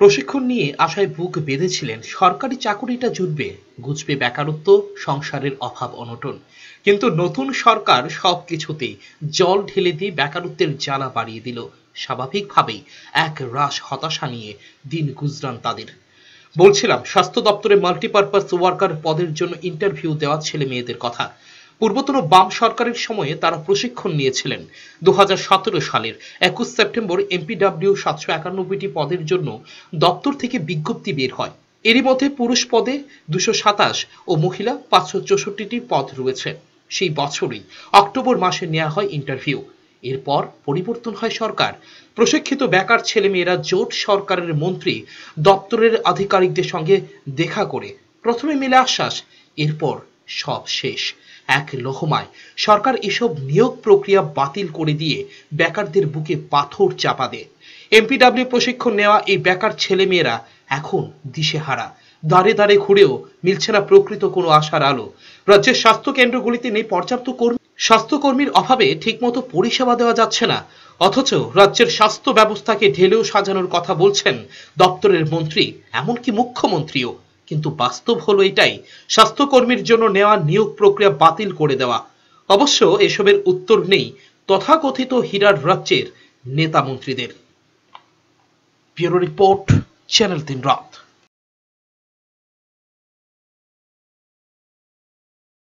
প্রশিক্ষণ নিয়ে আশায় বুক বেঁধেছিলেন, সরকারি চাকুরিটা জুটবে, গুজবে বেকারত্ব, সংসারের অভাব অনটন। কিন্তু নতুন সরকার সবকিছুতেই জল ঢেলে দিয়ে বেকারত্বের জ্বালা বাড়িয়ে দিল। স্বাভাবিকভাবেই এক রাশ হতাশা নিয়ে দিন গুজরান তাদের। বলছিলাম, স্বাস্থ্য দপ্তরে মাল্টিপারপাস ওয়ার্কার পদের জন্য ইন্টারভিউ দেওয়া ছেলে মেয়েদের কথা। পূর্বতন বাম সরকারের সময়ে তারা প্রশিক্ষণ নিয়েছিলেন। দু হাজার সতেরো সালের একুশ সেপ্টেম্বর এমপিডাব্লিউ সাতশো একানব্বইটি পদের জন্য দপ্তর থেকে বিজ্ঞপ্তি বের হয়। এরই মধ্যে পুরুষ পদে দুশো সাতাশ ও মহিলা পাঁচশো চৌষট্টিটি পদ রয়েছে। সেই বছরই অক্টোবর মাসে নেওয়া হয় ইন্টারভিউ। এরপর পরিবর্তন হয় সরকার। প্রশিক্ষিত বেকার ছেলেমেয়েরা জোট সরকারের মন্ত্রী দপ্তরের আধিকারিকদের সঙ্গে দেখা করে প্রথমে মিলে আশ্বাস। এরপর সব শেষ। এক লহমায় সরকার এসব নিয়োগ প্রক্রিয়া বাতিল করে দিয়ে বেকারদের বুকে পাথর চাপা দেয়। এমপিডাব্লিউ প্রশিক্ষণ নেওয়া এই বেকার ছেলেমেয়েরা এখন দিশেহারা। দাঁড়ে দাঁড়ে ঘুরেও মিলছে না প্রকৃত কোনো আশার আলো। রাজ্যের স্বাস্থ্য কেন্দ্রগুলিতে নেই পর্যাপ্ত কর্মী। স্বাস্থ্যকর্মীর অভাবে ঠিকমতো পরিষেবা দেওয়া যাচ্ছে না। অথচ রাজ্যের স্বাস্থ্য ব্যবস্থাকে ঢেলেও সাজানোর কথা বলছেন দপ্তরের মন্ত্রী, এমনকি মুখ্যমন্ত্রীও। কিন্তু বাস্তব হলো এটাই, স্বাস্থ্যকর্মীর জন্য নেওয়া নিয়োগ প্রক্রিয়া বাতিল করে দেওয়া। অবশ্য এসবের উত্তর নেই তথাকথিত হীরার রাজ্যের নেতা মন্ত্রীদের। ব্যুরো রিপোর্ট, চ্যানেল তিন রাত।